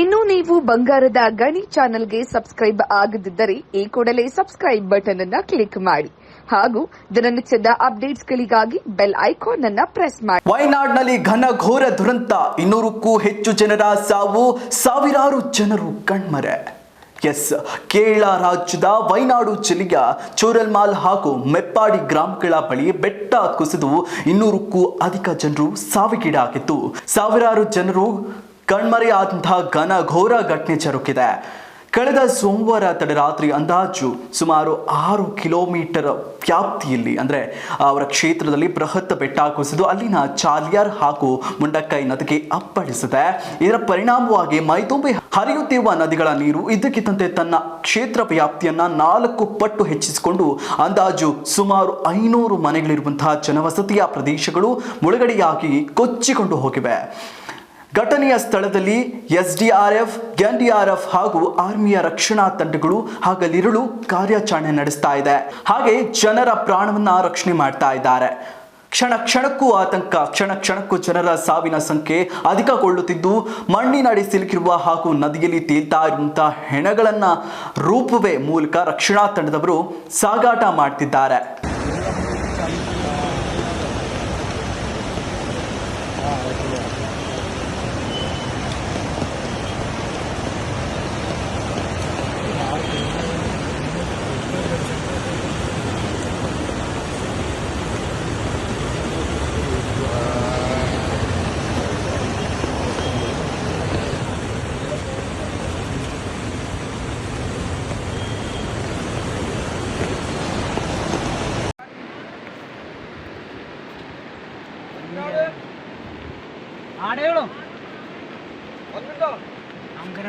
ಇನ್ನು ನೀವು ಬಂಗಾರದ ಗಣಿ ಚಾನೆಲ್ಗೆ ಸಬ್ಸ್ಕ್ರೈಬ್ ಆಗದಿದ್ದರೆ ಈ ಕೂಡಲೇ ಸಬ್ಸ್ಕ್ರೈಬ್ ಬಟನ್ ಅನ್ನ ಕ್ಲಿಕ್ ಮಾಡಿ. ಹಾಗೂ ದಿನನಿತ್ಯದ ಅಪ್ಡೇಟ್ಸ್ಗಳಿಗಾಗಿ ಬೆಲ್ ಐಕಾನ್ ಅನ್ನ ಪ್ರೆಸ್ ಮಾಡಿ. ವಯನಾಡ್ನಲ್ಲಿ ಘನಘೋರ ದುರಂತ. ಇನ್ನೂರಕ್ಕೂ ಹೆಚ್ಚು ಜನರ ಸಾವು. ಸಾವಿರಾರು ಜನರು ಕಣ್ಮರೆ. ಎಸ್, ಕೇರಳ ರಾಜ್ಯದ ವೈನಾಡು ಜಿಲ್ಲೆಯ ಚೋರಲ್ಮಾಲ್ ಹಾಗೂ ಮೆಪ್ಪಾಡಿ ಗ್ರಾಮಗಳ ಬಳಿ ಬೆಟ್ಟ ಕುಸಿದು ಇನ್ನೂರಕ್ಕೂ ಅಧಿಕ ಜನರು ಸಾವಿಗೀಡಾಗಿದ್ದು, ಸಾವಿರಾರು ಜನರು ಕಣ್ಮರೆಯಾದಂತಹ ಘನಘೋರ ಘಟನೆ ಜರುಗಿದೆ ಕಳೆದ ಸೋಮವಾರ ತಡರಾತ್ರಿ ಅಂದಾಜು ಸುಮಾರು ಆರು ಕಿಲೋಮೀಟರ್ ವ್ಯಾಪ್ತಿಯಲ್ಲಿ, ಅಂದರೆ ಅವರ ಕ್ಷೇತ್ರದಲ್ಲಿ ಬೃಹತ್ ಬೆಟ್ಟ ಕುಸಿದು ಅಲ್ಲಿನ ಚಾಲಿಯಾರ್ ಹಾಗೂ ಮುಂಡಕ್ಕೈ ನದಿಗೆ ಅಪ್ಪಳಿಸಿದೆ. ಇದರ ಪರಿಣಾಮವಾಗಿ ಮೈದುಂಬಿ ಹರಿಯುತ್ತಿರುವ ನದಿಗಳ ನೀರು ಇದ್ದಕ್ಕಿದ್ದಂತೆ ತನ್ನ ಕ್ಷೇತ್ರ ವ್ಯಾಪ್ತಿಯನ್ನ ನಾಲ್ಕು ಪಟ್ಟು ಹೆಚ್ಚಿಸಿಕೊಂಡು ಅಂದಾಜು ಸುಮಾರು ಐನೂರು ಮನೆಗಳಿರುವಂತಹ ಜನವಸತಿಯ ಪ್ರದೇಶಗಳು ಮುಳುಗಡೆಯಾಗಿ ಕೊಚ್ಚಿಕೊಂಡು ಹೋಗಿವೆ. ಘಟನೆಯ ಸ್ಥಳದಲ್ಲಿ ಎಸ್ಡಿಆರ್ಎಫ್, ಎನ್ಡಿಆರ್ಎಫ್ ಹಾಗೂ ಆರ್ಮಿಯ ರಕ್ಷಣಾ ತಂಡಗಳು ಹಗಲಿರುಳು ಕಾರ್ಯಾಚರಣೆ ನಡೆಸ್ತಾ ಇದೆ. ಹಾಗೆ ಜನರ ಪ್ರಾಣವನ್ನ ರಕ್ಷಣೆ ಮಾಡ್ತಾ ಇದ್ದಾರೆ. ಕ್ಷಣ ಕ್ಷಣಕ್ಕೂ ಆತಂಕ, ಕ್ಷಣ ಕ್ಷಣಕ್ಕೂ ಜನರ ಸಾವಿನ ಸಂಖ್ಯೆ ಅಧಿಕಗೊಳ್ಳುತ್ತಿದ್ದು, ಮಣ್ಣಿನಡಿ ಸಿಲುಕಿರುವ ಹಾಗೂ ನದಿಯಲ್ಲಿ ತೇಲ್ತಾ ಇರುವಂತಹ ಹೆಣಗಳನ್ನ ರೂಪುವೆ ಮೂಲಕ ರಕ್ಷಣಾ ತಂಡದವರು ಸಾಗಾಟ ಮಾಡ್ತಿದ್ದಾರೆ. ആടയോളൂ ഒന്നുണ്ടോ? നമുക്കൊരു